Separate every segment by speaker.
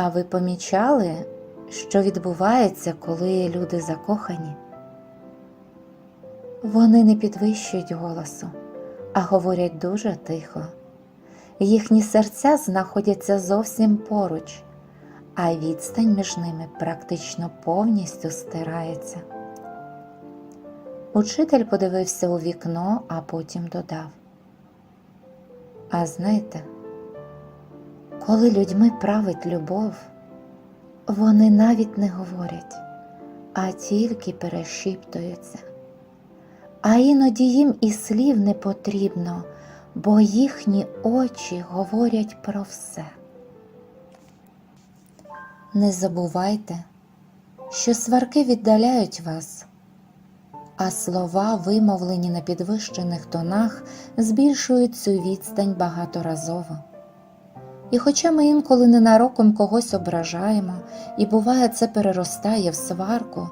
Speaker 1: А ви помічали, що відбувається, коли люди закохані? Вони не підвищують голосу, а говорять дуже тихо. Їхні серця знаходяться зовсім поруч, а відстань між ними практично повністю стирається. Учитель подивився у вікно, а потім додав. А знаєте, коли людьми править любов, вони навіть не говорять, а тільки перешіптуються. А іноді їм і слів не потрібно, бо їхні очі говорять про все. Не забувайте, що сварки віддаляють вас, а слова, вимовлені на підвищених тонах, збільшують цю відстань багаторазово. І хоча ми інколи ненароком когось ображаємо, і буває, це переростає в сварку,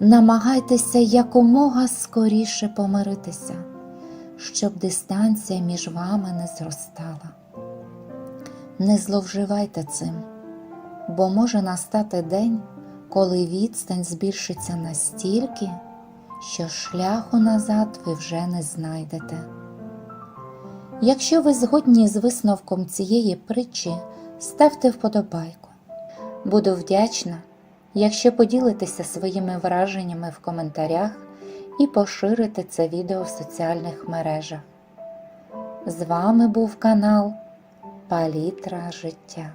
Speaker 1: намагайтеся якомога скоріше помиритися, щоб дистанція між вами не зростала. Не зловживайте цим, бо може настати день, коли відстань збільшиться настільки, що шляху назад ви вже не знайдете. Якщо ви згодні з висновком цієї притчі, ставте вподобайку. Буду вдячна, якщо поділитеся своїми враженнями в коментарях і поширите це відео в соціальних мережах. З вами був канал Палітра життя.